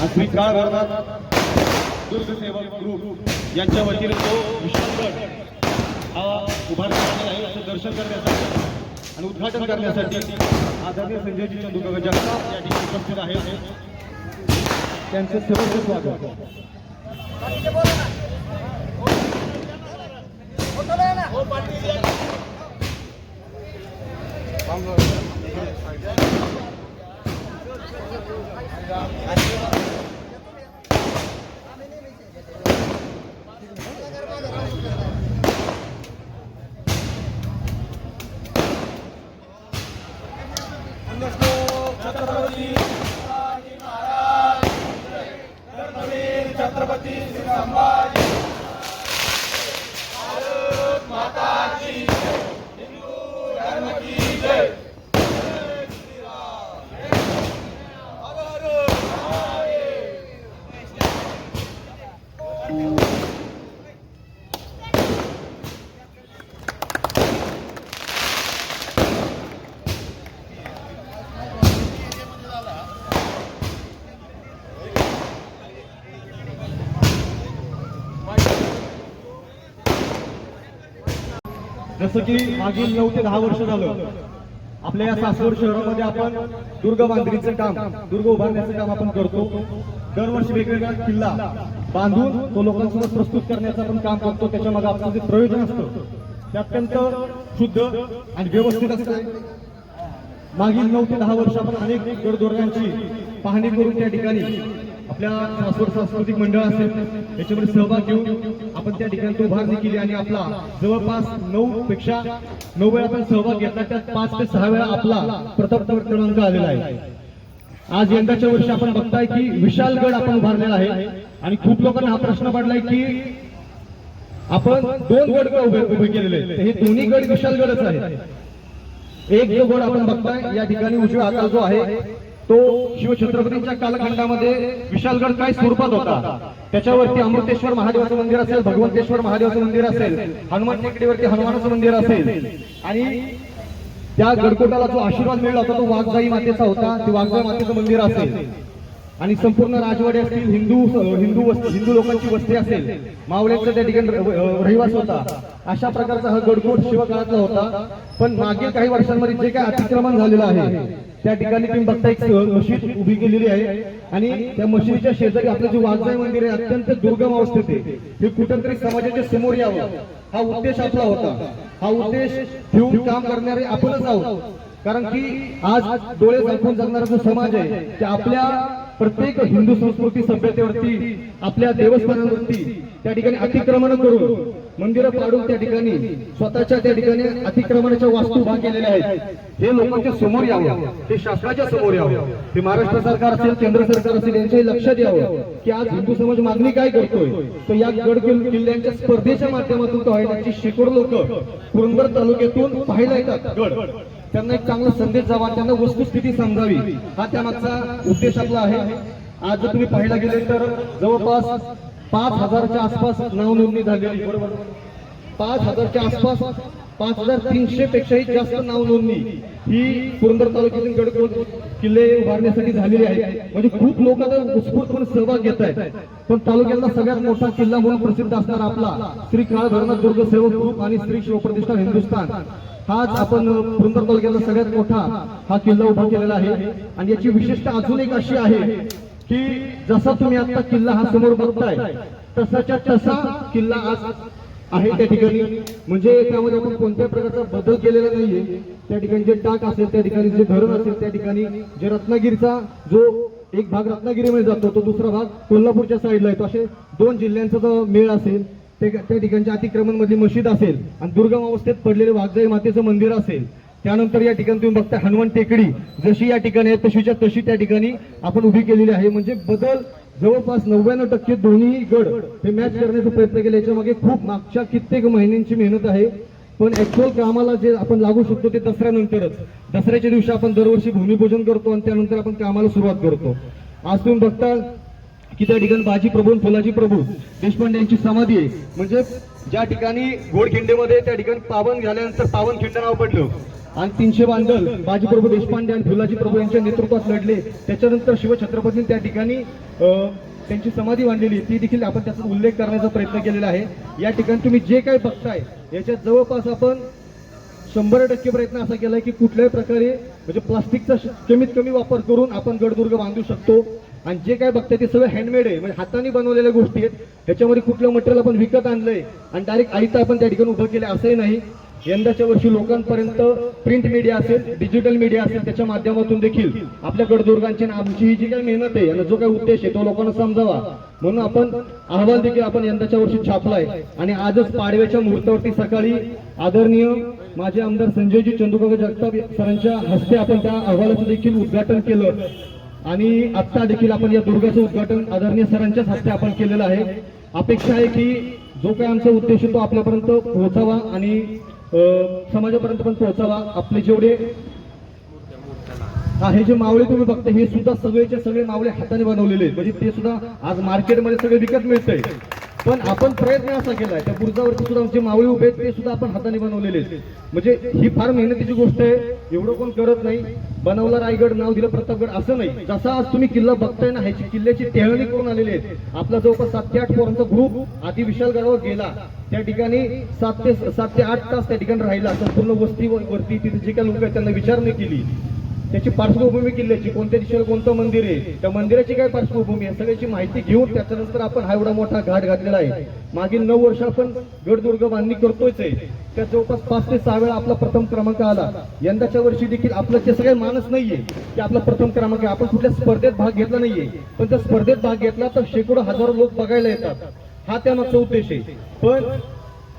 आणि श्री दुर्गसेवक ग्रुप यांच्या वतीने तो विशालगड हा उभारण्यात आहे. असं दर्शन करण्यासाठी आणि उद्घाटन करण्यासाठी आदरणीय संजयजी चंदुका जगताप या ठिकाणी उपस्थित आहेत. त्यांचं सर्वत्र स्वागत. আমি जसं की मागील नऊ ते दहा वर्ष झालं आपल्या या सासवड शहरामध्ये आपण दुर्ग बांधणीचं काम दुर्ग उभारण्याचं काम आपण करतो. दरवर्षी वेगवेगळा किल्ला बांधून तो लोकांसोबत प्रस्तुत करण्याचं आपण काम करतो. त्याच्यामागे आपलं जे प्रयोजन असतं ते अत्यंत शुद्ध आणि व्यवस्थित असतं. मागील नऊ ते दहा वर्ष आपण अनेक गडदोरकांची पाहणी करून त्या ठिकाणी आपल्या सासवड सांस्कृतिक मंडळ असेल याच्यामध्ये सहभाग घेऊन आपण त्या ठिकाणी तो उभारणी केली आणि आपला जवळपास नऊ पेक्षा नऊ वेळा आपण सहभाग घेतला त्यात पाच ते सहा वेळा आपला प्रथम क्रमांक आलेला आहे आज यंदाच्या वर्षी आपण बघताय की विशालगड आपण उभारलेला आहे आणि खूप लोकांना हा प्रश्न पडलाय की आपण दोन गड उभे उभे केलेले आहेत. हे दोन्ही गड विशालगडच आहेत एक जो गड आपण बघताय या ठिकाणी उजव्या हाताला जो आहे तो शिवछत्रपतींच्या कालखंडामध्ये विशालगड काय स्वरूपात होता? त्याच्यावरती अमृतेश्वर महादेवाचं मंदिर असेल भगवंतेश्वर महादेवाचं मंदिर असेल हनुमान टेकडीवरती हनुमानाचं मंदिर असेल आणि त्या गडकोटाला जो आशीर्वाद मिळला होता तो वाघजाई मातेचा होता ते वाघजाई मातेचं मंदिर असेल. आणि संपूर्ण राजवाडे असतील हिंदू हिंदू हिंदू लोकांची वस्ती असेल मावळ्यांचा त्या ठिकाणी रहिवास होता. अशा प्रकारचा हा गडकोट शिवकाळातला होता. पण मागील काही वर्षांमध्ये जे काय अतिक्रमण झालेलं आहे त्या ठिकाणी तुम्ही बघता एक मशीद उभी केलेली आहे. आणि त्या मशिदीच्या शेजारी आपलं जे वाघजाई मंदिर आहे अत्यंत दुर्गम अवस्थेत आहे. हे कुठंतरी समाजाच्या समोर यावं. हा उद्देश आपला होता. हा उद्देश ठेवून काम करणारे आपणच आहोत. कारण की आज डोळे झाकून जगणारा जो समाज आहे ते आपल्या प्रत्येक हिंदू संस्कृती सभ्यतेवरती आपल्या देवस्थानांवरती त्या ठिकाणी अतिक्रमण करून मंदिरं पाडून त्या ठिकाणी स्वतःच्या त्या ठिकाणी अतिक्रमणाच्या वास्तू उभा केलेल्या आहेत. हे लोकांच्या समोर यावं ते शासनाच्या समोर यावं हे महाराष्ट्र सरकार असेल केंद्र सरकार असेल यांच्याही लक्षात यावं की आज हिंदू समाज मागणी काय करतोय. तर या गड किल्ल्यांच्या स्पर्धेच्या माध्यमातून तो आहे त्याची शेकडो लोक. पुरंदर तालुक्यातून पाहायला येतात गड. त्यांना एक चांगला संदेश जावा त्यांना वस्तुस्थिती समजावी. हा त्यामागचा उद्देश आपला आहे. आज जर तुम्ही पाहायला गेले तर जवळपास पाच हजारच्या आसपास नावनोंदणी झालेली बरोबर पाच हजारच्या आसपास पाच हजार तीनशे पेक्षाही जास्त नावनोंदणी ही पुरंदर तालुक्यातील गडकोट किल्ले उभारण्यासाठी झालेली आहे. म्हणजे खूप लोक आता उत्स्फूर्तपणे सहभाग घेत आहेत. पण तालुक्यातला सगळ्यात मोठा किल्ला म्हणून प्रसिद्ध असणारा आपला श्री काळ धरणात दुर्ग सेवक ग्रुप आणि श्री शिवप्रतिष्ठान हिंदुस्थान. हाच आपण पुरंदर तालुक्यातला सगळ्यात मोठा हा किल्ला उभा केलेला आहे. आणि याची विशिष्ट अजून एक अशी आहे की जसा तुम्ही आता किल्ला हा समोर बघताय तसाच्या तसा किल्ला आज आहे त्या ठिकाणी. म्हणजे त्यामध्ये आपण कोणत्या प्रकारचा बदल केलेला नाहीये. त्या ठिकाणी जे टाक असेल त्या ठिकाणी जे धरण असेल त्या ठिकाणी जे रत्नागिरीचा जो एक भाग रत्नागिरीमध्ये जातो तो दुसरा भाग कोल्हापूरच्या साईडला येतो. असे दोन जिल्ह्यांचा जो मेळ असेल ते त्या ठिकाणच्या अतिक्रमण मधली मशीद असेल आणि दुर्गम अवस्थेत पडलेले वाघजाई मातेचं मंदिर असेल त्यानंतर या ठिकाणी तुम्ही बघता हनुमान टेकडी. जशी या ठिकाणी आहे तशीच्या तशी त्या ठिकाणी आपण उभी केलेली आहे. म्हणजे बदल जवळपास नव्याण्णव टक्के दोन्ही गड हे मॅच करण्याचा प्रयत्न केला. याच्या मागे खूप मागच्या कित्येक महिन्यांची मेहनत आहे. पण ऍक्च्युअल कामाला जे आपण लागू शकतो ते दसऱ्यानंतरच. दसऱ्याच्या दिवशी आपण दरवर्षी भूमिपूजन करतो आणि त्यानंतर आपण कामाला सुरुवात करतो. आज तुम्ही बघता की त्या ठिकाणी बाजी प्रभू आणि फुलाजी प्रभू देशपांडे यांची समाधी आहे. म्हणजे ज्या ठिकाणी घोडखिंडेमध्ये त्या ठिकाणी पावन झाल्यानंतर पावन खिंड नाव पडलं. आणि तीनशे बांधल बाजीप्रभू देशपांडे आणि फुलाजी प्रभू यांच्या नेतृत्वात लढले. त्याच्यानंतर शिवछत्रपतींनी त्या ठिकाणी त्यांची समाधी बांधलेली ती देखील आपण त्याचा उल्लेख करण्याचा प्रयत्न केलेला आहे. या ठिकाणी तुम्ही जे काही बघताय याच्यात जवळपास आपण शंभर टक्के प्रयत्न असा केलाय की कुठल्याही प्रकारे म्हणजे प्लास्टिकचा कमीत कमी वापर करून आपण गडदुर्ग बांधू शकतो. आणि जे काय बघताय ते सगळं हँडमेड आहे. म्हणजे हाताने बनवलेल्या गोष्टी आहेत. ह्याच्यामध्ये कुठलं मटेरियल आपण विकत आणलंय आणि डायरेक्ट आईचं आपण त्या ठिकाणी उभं केलं असंही नाही. यंदाच्या वर्षी लोकांपर्यंत प्रिंट मीडिया असेल डिजिटल मीडिया असेल त्याच्या माध्यमातून देखील आपल्या गडदुर्गांची आणि आमची ही जी काही मेहनत आहे आणि जो काही उद्देश आहे तो लोकांना समजावा. म्हणून आपण अहवाल देखील आपण यंदाच्या वर्षी छापलाय. आणि आजच पाडव्याच्या मुहूर्तावरती सकाळी आदरणीय माझे आमदार संजयजी चंदुकाका जगताप सरांच्या हस्ते आपण त्या अहवालाचं देखील उद्घाटन केलं. आणि आत्ता देखील आपण या दुर्गाचं उद्घाटन आदरणीय सरांच्याच हस्ते आपण केलेलं आहे. अपेक्षा आहे की जो काही आमचा उद्देश आहे तो आपल्यापर्यंत पोहोचावा आणि समाजापर्यंत पण पोहोचावा. आपले जेवढे हा हे जे मावळे तुम्ही बघता हे सुद्धा सगळेचे सगळे मावळे हाताने बनवलेले आहेत. म्हणजे ते सुद्धा आज मार्केटमध्ये सगळे विकत मिळतंय. पण आपण प्रयत्न असा केलाय त्या बुर्जावरती सुद्धा आमचे मावळे उभे आहेत ते सुद्धा आपण हाताने बनवलेले आहेत. म्हणजे ही फार मेहनतीची गोष्ट आहे एवढं कोण करत नाही. बनवला रायगड नाव दिलं प्रतापगड असं नाही. जसा आज तुम्ही किल्ला बघताय ना ह्याची किल्ल्याची टेहळणी करून आलेली आहेत. आपला जवळपास सात ते आठ पोरांचा ग्रुप आधी विशालगडावर गेला. त्या ठिकाणी सात ते सात ते आठ तास त्या ठिकाणी राहिला. संपूर्ण वस्ती वरती तिथे जे काही लोक आहेत त्यांना विचारणी केली. त्याची पार्श्वभूमी किल्ल्याची कोणत्या दिशेला कोणतं मंदिर आहे त्या मंदिराची काय पार्श्वभूमी आहे सगळ्याची माहिती घेऊन त्याच्यानंतर आपण हा एवढा मोठा घाट घातलेला आहे. मागील नऊ वर्ष आपण गडदुर्ग बांधणी करतोयच आहे. त्या जवळपास पाच ते सहा वेळा आपला प्रथम क्रमांक आला. यंदाच्या वर्षी देखील आपलं ते सगळे मानस नाहीये की आपला प्रथम क्रमांक आहे. आपण कुठल्या स्पर्धेत भाग घेतला नाहीये. पण त्या स्पर्धेत भाग घेतला तर शेकडो हजारो लोक बघायला येतात. हा त्यामागचा उद्देश आहे. पण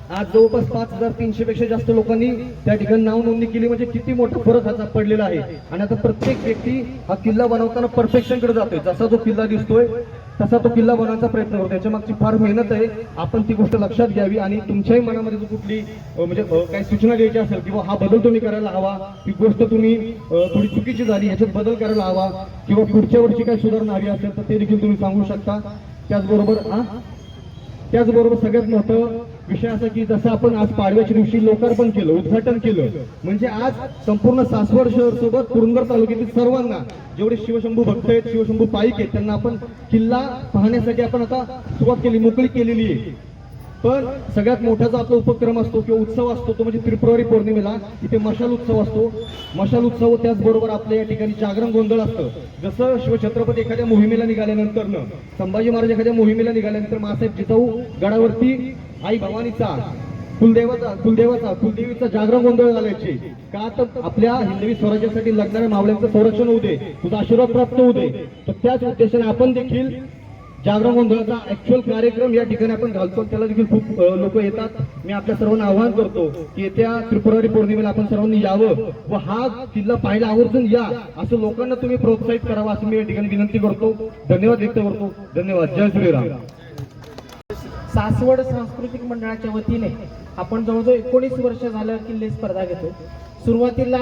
आज जवळपास पाच हजार तीनशे पेक्षा जास्त लोकांनी त्या ठिकाणी नाव नोंदणी केली. म्हणजे किती मोठा फरक ह्याचा पडलेला आहे. आणि आता प्रत्येक व्यक्ती हा किल्ला बनवताना परफेक्शनकडे जातोय. जसा जो किल्ला दिसतोय तसा तो किल्ला बनवण्याचा प्रयत्न करतो त्याच्या मागची फार मेहनत आहे. आपण ती गोष्ट लक्षात घ्यावी आणि तुमच्याही मनामध्ये जर कुठली म्हणजे काही सूचना द्यायची असेल किंवा हा बदल तुम्ही करायला हवा ही गोष्ट तुम्ही थोडी चुकीची झाली ह्याच्यात बदल करायला हवा किंवा पुढच्या वर्षी काही सुधारणा हवी असेल तर ते देखील तुम्ही सांगू शकता. त्याचबरोबर हा? त्याचबरोबर सगळ्यात मोठं विषय असा की जसं आपण आज पाडव्याच्या दिवशी लोकार्पण केलं उद्घाटन केलं म्हणजे आज संपूर्ण सासवड शहर सोबत पुरंदर तालुक्यातील सर्वांना जेवढे शिवशंभू भक्त आहेत शिवशंभू पाईक आहेत त्यांना आपण किल्ला पाहण्यासाठी आपण आता सुरुवात केली मोकळी केलेली आहे. पण सगळ्यात मोठा जो आपला उपक्रम असतो किंवा उत्सव असतो तो म्हणजे त्रिपुरारी पौर्णिमेला इथे मशाल उत्सव असतो. मशाल उत्सव त्याचबरोबर आपल्या या ठिकाणी जागरण गोंधळ असतं. जसं शिवछत्रपती एखाद्या मोहिमेला निघाल्यानंतर संभाजी महाराज एखाद्या मोहिमेला निघाल्यानंतर मासाहेब जिजाऊ गडावरती आई भवानीचा कुलदेवाचा कुलदेवाचा कुलदेवीचा जागरण गोंधळ घालायची. का तर आपल्या हिंदवी स्वराज्यासाठी लग्नाऱ्या मावळ्यांचं संरक्षण होऊ दे तुझा आशीर्वाद प्राप्त होऊ दे. तर त्याच उद्देशाने आपण देखील जागरण गोंधळाचा ऍक्च्युअल कार्यक्रम या ठिकाणी आपण घालतो. त्याला देखील खूप लोक येतात. मी आपल्या सर्वांना आवाहन करतो की येत्या त्रिपुरारी पौर्णिमेला आपण सर्वांनी यावं व हा किल्ला पाहायला आवर्जून या असं लोकांना तुम्ही प्रोत्साहित करावं असं मी या ठिकाणी विनंती करतो. धन्यवाद व्यक्त करतो. धन्यवाद. जय श्रीराम. सासवड सांस्कृतिक मंडळाच्या वतीने आपण जवळजवळ एकोणीस वर्ष झालं किल्ले स्पर्धा घेतो सुरुवातीला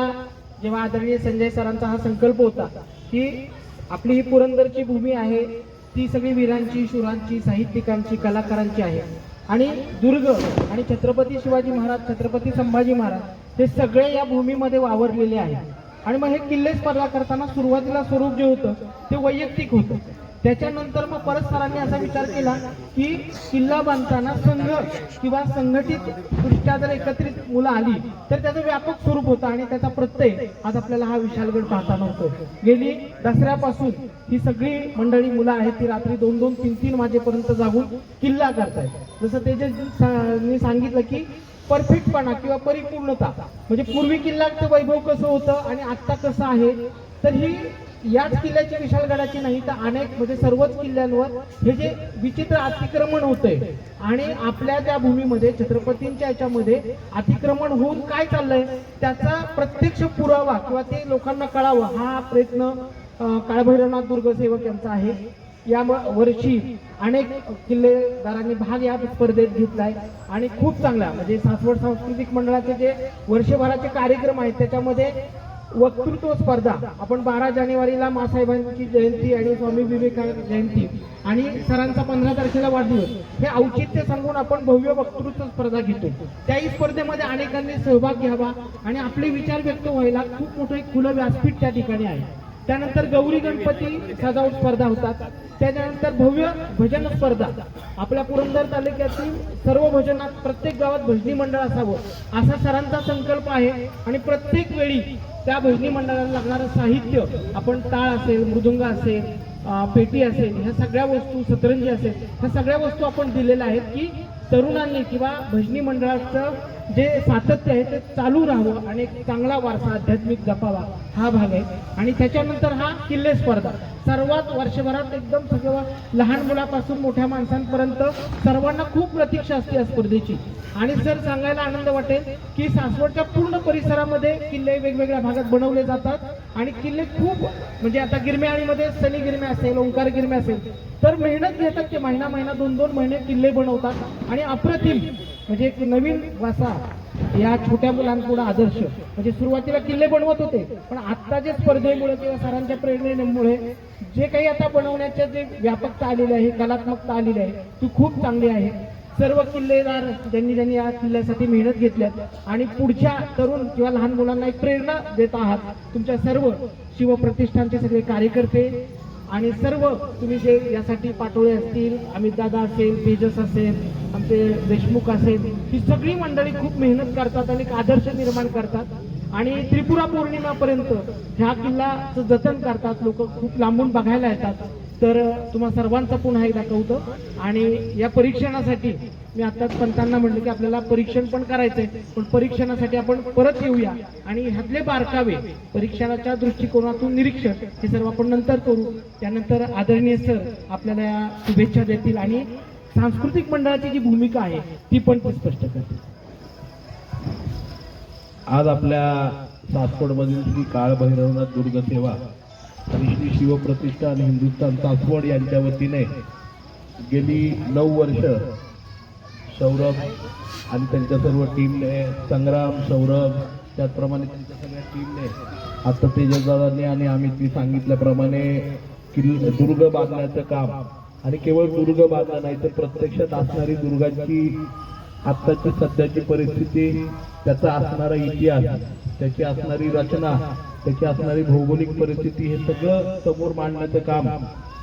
जेव्हा आदरणीय संजय सरांचा हा संकल्प होता की आपली ही पुरंदरची भूमी आहे ती सगळी वीरांची शुरांची साहित्यिकांची कलाकारांची आहे. आणि दुर्ग आणि छत्रपती शिवाजी महाराज छत्रपती संभाजी महाराज हे सगळे या भूमीमध्ये वावरलेले आहेत. आणि मग हे किल्ले स्पर्धा करताना सुरुवातीला स्वरूप जे होतं ते वैयक्तिक होतं. त्याच्यानंतर मग परत सरांनी असा विचार केला की किल्ला बांधताना संघ किंवा संघटित दृष्ट्या जर एकत्रित मुलं आली तर त्याचं व्यापक स्वरूप होतं आणि त्याचा प्रत्यय आज आपल्याला हा विशालगड पाहताना होतो. गेली दसऱ्यापासून ही सगळी मंडळी मुलं आहेत ती रात्री दोन दोन तीन तीन वाजेपर्यंत जागून किल्ला करतायत जसं ते जे सा- मी सांगितलं की परफेक्टपणा किंवा परिपूर्णता म्हणजे पूर्वी किल्ल्याचं वैभव कसं होतं आणि आत्ता कसं आहे तर ही याच किल्ल्याची विशालगडाची नाही तर अनेक म्हणजे सर्वच किल्ल्यांवर हे जे विचित्र अतिक्रमण होतंय आणि आपल्या त्या भूमीमध्ये छत्रपतींच्या याच्यामध्ये अतिक्रमण होऊन काय चाललंय त्याचा प्रत्यक्ष पुरावा किंवा ते लोकांना कळावं हा प्रयत्न काळभैरवनाथ दुर्ग सेवक यांचा आहे. या वर्षी अनेक किल्लेदारांनी भाग या स्पर्धेत घेतलाय आणि खूप चांगला म्हणजे सासवड सांस्कृतिक मंडळाचे जे वर्षभराचे कार्यक्रम आहेत त्याच्यामध्ये वक्तृत्व स्पर्धा. आपण बारा जानेवारीला मासाहेबांची जयंती आणि स्वामी विवेकानंद जयंती आणि सरांचा पंधरा तारखेला वाढदिवस हे औचित्य सांगून आपण भव्य वक्तृत्व स्पर्धा घेतो. त्याही स्पर्धेमध्ये अनेकांनी सहभाग घ्यावा आणि आपले विचार व्यक्त व्हायला खूप मोठं एक खुलं व्यासपीठ त्या ठिकाणी आहे. त्यानंतर गौरी गणपती सजावट स्पर्धा होतात. त्याच्यानंतर भव्य भजन स्पर्धा. आपल्या पुरंदर तालुक्यातील सर्व भजनात प्रत्येक गावात भजनी मंडळ असावं असा सरांचा संकल्प आहे. आणि प्रत्येक वेळी त्या भजनी मंडळाला लागणारं साहित्य आपण टाळ असेल मृदुंग असेल पेटी असेल ह्या सगळ्या वस्तू सतरंजी असेल ह्या सगळ्या वस्तू आपण दिलेल्या आहेत की तरुणांनी किंवा भजनी मंडळाचं जे सातत्य आहे ते चालू राहावं आणि एक चांगला वारसा आध्यात्मिक जपावा हा भाग आहे. आणि त्याच्यानंतर हा किल्ले स्पर्धा. सर्वात वर्षभरात एकदम सगळं लहान मुलापासून मोठ्या माणसांपर्यंत सर्वांना खूप प्रतीक्षा असते या स्पर्धेची. आणि सर सांगायला आनंद वाटेल की सासवडच्या पूर्ण परिसरामध्ये किल्ले वेगवेगळ्या भागात बनवले जातात. आणि किल्ले खूप म्हणजे आता गिरम्याळीमध्ये सनी गिरम्या असेल ओंकार गिरम्या असेल तर मेहनत घेतात ते महिना महिना दोन दोन महिने किल्ले बनवतात. आणि अप्रतिम म्हणजे एक नवीन वासा या छोट्या मुलांपुढे आदर्श. म्हणजे सुरुवातीला किल्ले बनवत होते पण आत्ताच्या स्पर्धेमुळे किंवा सरांच्या प्रेरणेमुळे जे काही आता बनवण्याचे जे व्यापकता आलेली आहे कलात्मकता आलेली आहे ती खूप चांगली आहे. सर्व किल्लेदार ज्यांनी ज्यांनी या किल्ल्यासाठी मेहनत घेतल्यात आणि पुढच्या तरुण किंवा लहान मुलांना एक प्रेरणा देत आहात तुमच्या सर्व शिवप्रतिष्ठानचे सगळे कार्यकर्ते आणि सर्व तुम्ही जे यासाठी पाटोळे असतील अमित दादा असेल तेजस असेल आमचे देशमुख असेल ही सगळी मंडळी खूप मेहनत करतात आणि एक आदर्श निर्माण करतात. आणि त्रिपुरा पौर्णिमापर्यंत ह्या किल्ल्याचं जतन करतात लोक खूप लांबून बघायला येतात. तर तुम्हा सर्वांचा पुन्हा एकदा कौतुक. आणि या परीक्षणासाठी मी आता पंतांना म्हटलं की आपल्याला परीक्षण पण करायचंय पण परीक्षणासाठी आपण परत येऊया. आणि ह्यातले बारकावे परीक्षणाच्या दृष्टिकोनातून निरीक्षण हे सर्व आपण नंतर करू. त्यानंतर आदरणीय सर आपल्याला या शुभेच्छा देतील आणि सांस्कृतिक मंडळाची जी भूमिका आहे ती पण ते स्पष्ट करतील. आज आपल्या सासवडमधील श्री काळ भैरवनाथ दुर्ग आणि श्री शिवप्रतिष्ठान हिंदुस्थान सासवड यांच्या वतीने गेली नऊ वर्ष सौरभ आणि त्यांच्या सर्व टीमने संग्राम सौरभ त्याचप्रमाणे त्यांच्या सगळ्या टीमने आता तेजसदादांनी आणि आम्ही सांगितल्याप्रमाणे किल्ल दुर्ग बांधण्याचं काम. आणि केवळ दुर्ग बांधणं नाही तर प्रत्यक्षात असणारी दुर्गांची आत्ताची सध्याची परिस्थिती त्याचा असणारा इतिहास त्याची असणारी रचना त्याची असणारी भौगोलिक परिस्थिती हे सगळं समोर मांडण्याचं काम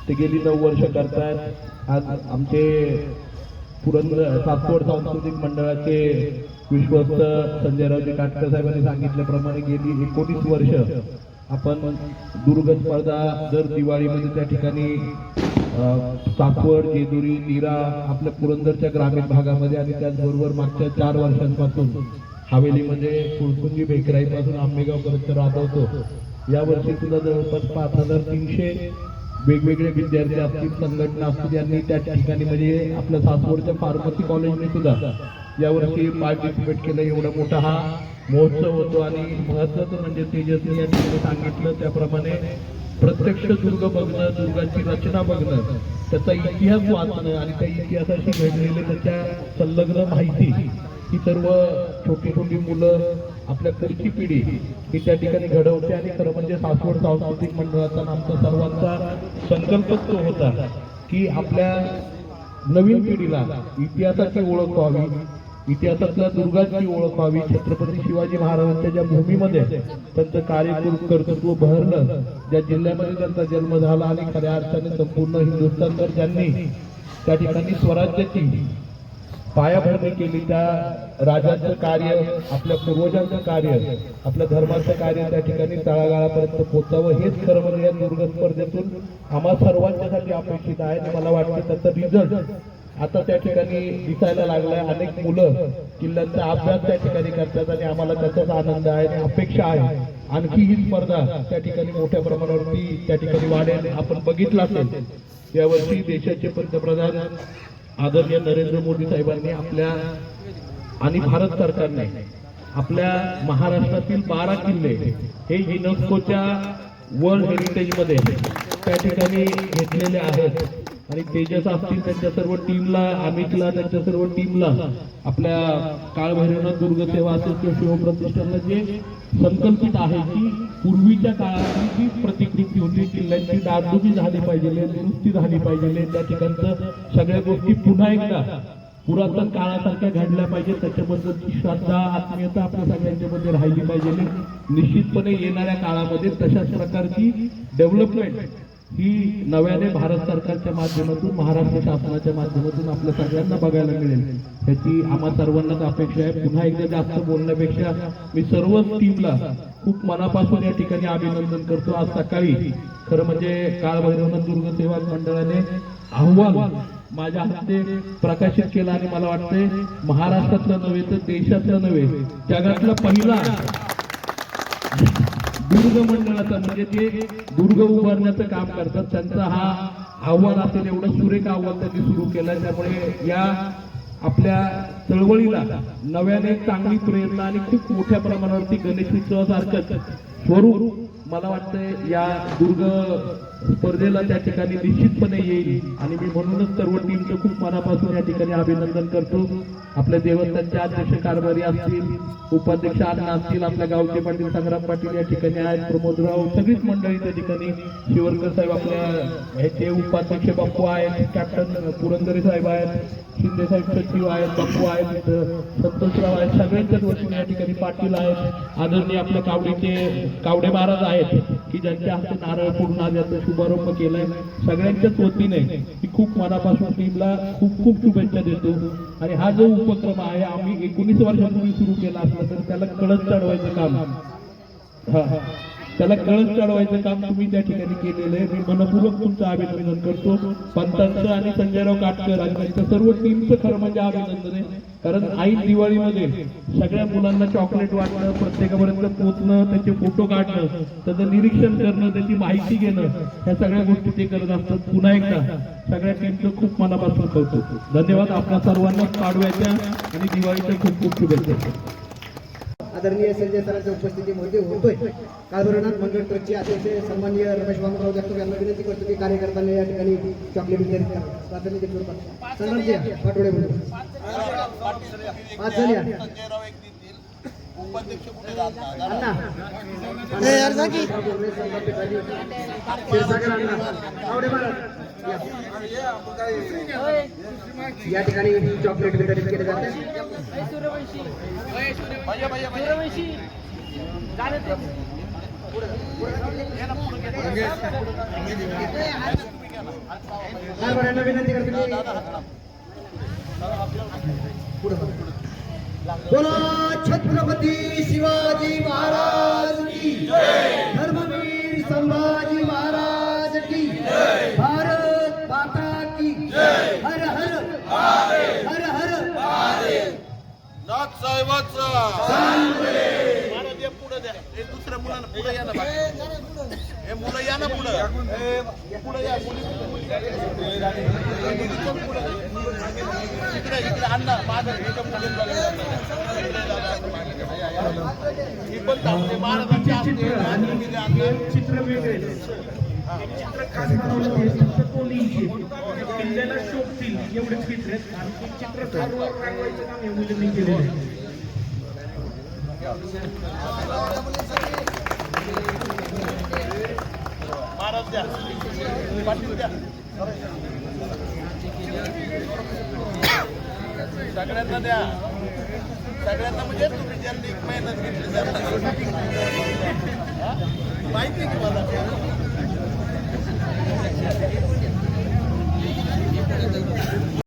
ते गेली नऊ वर्ष करतायत. आज आमचे पुरंदर सातवड सांस्कृतिक मंडळाचे विश्वस्त संजयरावजी काटकर साहेबांनी सांगितल्याप्रमाणे गेली एकोणीस वर्ष आपण दुर्ग स्पर्धा दर दिवाळीमध्ये त्या ठिकाणी सातवड जेजुरी नीरा आपल्या पुरंदरच्या ग्रामीण भागामध्ये आणि त्याचबरोबर मागच्या चार वर्षांपासून हवेलीमध्ये फुलकुंजी बेकराईपासून आंबेगावपर्यंत राबवतो. यावर्षी सुद्धा जवळपास पाच हजार तीनशे वेगवेगळे विद्यार्थी असतील संघटना असतील यांनी त्या ठिकाणी म्हणजे आपल्या सासवडच्या फार्मसी कॉलेजने सुद्धा यावर्षी पार्टिसिपेट केलं. एवढा मोठा हा महोत्सव होतो आणि महत्वाचं म्हणजे तेजस्वी यांनी ठिकाणी सांगितलं त्याप्रमाणे प्रत्यक्ष दुर्ग बघणं दुर्गाची रचना बघणं त्याचा इतिहास वाचणं आणि त्या इतिहासाशी घडलेले त्याच्या संलग्न माहिती ही सर्व छोटी छोटी मुलं आपल्या पुढची पिढी ही त्या ठिकाणी घडवते आणि खरं म्हणजे सासवड सांस्कृतिक मंडळाचा आमचा सर्वांचा संकल्पच तो होता की आपल्या नवीन पिढीला इतिहासाची ओळख व्हावी इतिहासातल्या दुर्गाची ओळख व्हावी छत्रपती शिवाजी महाराजांच्या ज्या भूमीमध्ये त्यांचं कार्य कर्तृत्व बहरलं ज्या जिल्ह्यामध्ये त्यांचा जन्म झाला आणि खऱ्या अर्थाने संपूर्ण हिंदुस्थानभर त्यांनी त्या ठिकाणी स्वराज्याची पायाभरणी केली त्या राजाचं कार्य आपल्या पूर्वजांचं कार्य आपल्या धर्माचं कार्य त्या ठिकाणी तळागाळापर्यंत पोचावं हेच खरं म्हणजे या दुर्ग स्पर्धेतून आम्हा सर्वांच्यासाठी अपेक्षित आहे. आणि मला वाटतं त्याचा रिझल्ट आता त्या ठिकाणी दिसायला लागलाय. अनेक मुलं किल्ल्यांचा अभ्यास त्या ठिकाणी करतात आणि आम्हाला त्याचाच आनंद आहे आणि अपेक्षा आहे. आणखी ही स्पर्धा त्या ठिकाणी मोठ्या प्रमाणावरती त्या ठिकाणी वाढेल. आपण बघितलं असेल यावर्षी देशाचे पंतप्रधान आदरणीय नरेंद्र मोदी साहेबांनी आपल्या आणि भारत सरकारने आपल्या महाराष्ट्रातील बारा किल्ले हे युनेस्कोच्या वर्ल्ड हेरिटेजमध्ये त्या ठिकाणी घेतलेले आहेत. आणि तेजस असतील त्यांच्या सर्व टीमला अमितला त्यांच्या सर्व टीमला आपल्या काळ भैरवनाथ दुर्ग सेवा असेल किंवा शिवप्रतिष्ठानला जे संकल्पित आहे की पूर्वीच्या काळातली जी प्रतिकृती होती किल्ल्याची डागडुजी झाली पाहिजे दुरुस्ती झाली पाहिजे. त्या ठिकाणचं सगळ्या गोष्टी पुन्हा एकदा पुरातन काळासारख्या घडल्या पाहिजे त्याच्याबद्दलची श्रद्धा आत्मीयता आपल्या सगळ्यांच्या मध्ये राहिली पाहिजे. निश्चितपणे येणाऱ्या काळामध्ये तशाच प्रकारची डेव्हलपमेंट ही नव्याने भारत सरकारच्या माध्यमातून महाराष्ट्र शासनाच्या माध्यमातून आपल्या सगळ्यांना बघायला मिळेल. ह्याची आम्हा सर्वांनाच अपेक्षा आहे. पुन्हा एकदा जास्त बोलण्यापेक्षा मी सर्वच टीमला खूप मनापासून या ठिकाणी अभिनंदन करतो. आज सकाळी खरं म्हणजे काळभैरवनाथ दुर्ग सेवा मंडळाने अहवाल माझ्या हस्ते प्रकाशित केला आणि मला वाटतंय महाराष्ट्रातलं नव्हे तर देशातलं नव्हे जगातला पहिला दुर्ग मंडळाचं म्हणजे ते दुर्ग उभारण्याचं काम करतात. त्यांचा हा आव्हान असेल एवढं सुरेख अहवाल त्यांनी सुरू केलं. त्यामुळे या आपल्या चळवळीला नव्याने चांगली प्रेरणा आणि खूप मोठ्या प्रमाणावरती गणेश उत्सवासारखंच स्वरूप मला वाटतंय या दुर्ग स्पर्धेला त्या ठिकाणी निश्चितपणे येईल. आणि मी म्हणूनच सर्व टीमचं खूप मनापासून या ठिकाणी अभिनंदन करतो. आपल्या देवस्थानचे अध्यक्ष कारभारी असतील उपाध्यक्ष अण्णा असतील आपल्या गावचे पाटील संग्राम पाटील या ठिकाणी आहेत प्रमोदराव सगळीच मंडळी त्या ठिकाणी शिवरकर साहेब आपल्या ह्याचे उपाध्यक्ष बाप्पू आहेत कॅप्टन पुरंदरे साहेब आहेत शिंदे साहेब सचिव आहेत बाप्पू आहेत संतोषराव आहेत सगळ्यांच्याच वतीने या ठिकाणी पाटील आहेत आदरणीय आपल्या कावडीचे कावडे महाराज आहेत. की ज्यांच्या हस्ते नारळ पूर्ण याचा शुभारंभ केलाय सगळ्यांच्याच वतीने मी खूप मनापासून टीमला खूप खूप शुभेच्छा देतो. आणि हा जो उपक्रम आहे आम्ही एकोणीस वर्षापूर्वी सुरू केला असला तर त्याला कळत चढवायचं काम. हा हा. त्याला कळत चढवायचं काम तुम्ही त्या ठिकाणी केलेलं आहे. मी मनपूर्वक तुमचं अभिनंदन करतो. पंतांचं आणि संजयराव काटकर आणि त्यांच्या सर्व टीमचं खरं म्हणजे अभिनंदन आहे. कारण आई दिवाळीमध्ये सगळ्या मुलांना चॉकलेट वाटणं प्रत्येकापर्यंत पोचणं त्याचे फोटो काढणं त्याचं निरीक्षण करणं त्याची माहिती घेणं ह्या सगळ्या गोष्टी ते करत असतात. पुन्हा एकदा सगळ्या टीमचं खूप मनापासून करतो धन्यवाद आपल्या सर्वांना. पाडव्याच्या आणि दिवाळीच्या खूप खूप शुभेच्छा. आदरणीय संजय सरांच्या उपस्थितीमध्ये होतोय. कालभरनाथ मंडळ ट्रस्टचे अध्यक्ष सन्माननीय रमेश बाबूराव जाधव यांना विनंती करतो की कार्यकर्त्यांना या ठिकाणी चॉकलेट वितरित करा. प्राथमिक स्वरूपात सन्मान पाठवडे म्हणून पाच झाल्या आवडे महाराज या. ठिकाणी चॉकलेट वितरित केले जाते विनंती करतो छत्रपती शिवाजी महाराज की धर्मवीर संभाजी महाराज की भारत माता की हर हर हर हर नाथ साहेबाचा। पुढे द्या. हे दुसऱ्या मुलांना पुढे या ना बाकी. हे मुलं या ना पुढे. पुढे या इकडे इकडे अण्णा माझं इकडे मुलींना. ही पण महाराजांची असते आम्ही चित्र वेगळे. चित्र खास बनवलं लिहिचे किल्ल्याला शोभतील एवढेच चित्र आहेत. आणि ते चित्र खालवर रांगवायचं काम या मुलींनी केलेलं आहे. महाराज द्या. पाटील द्या. सगळ्यांना द्या. सगळ्यांना म्हणजे तुम्ही ज्यांनी मेहनत घेतली त्यांना माहिती की मला?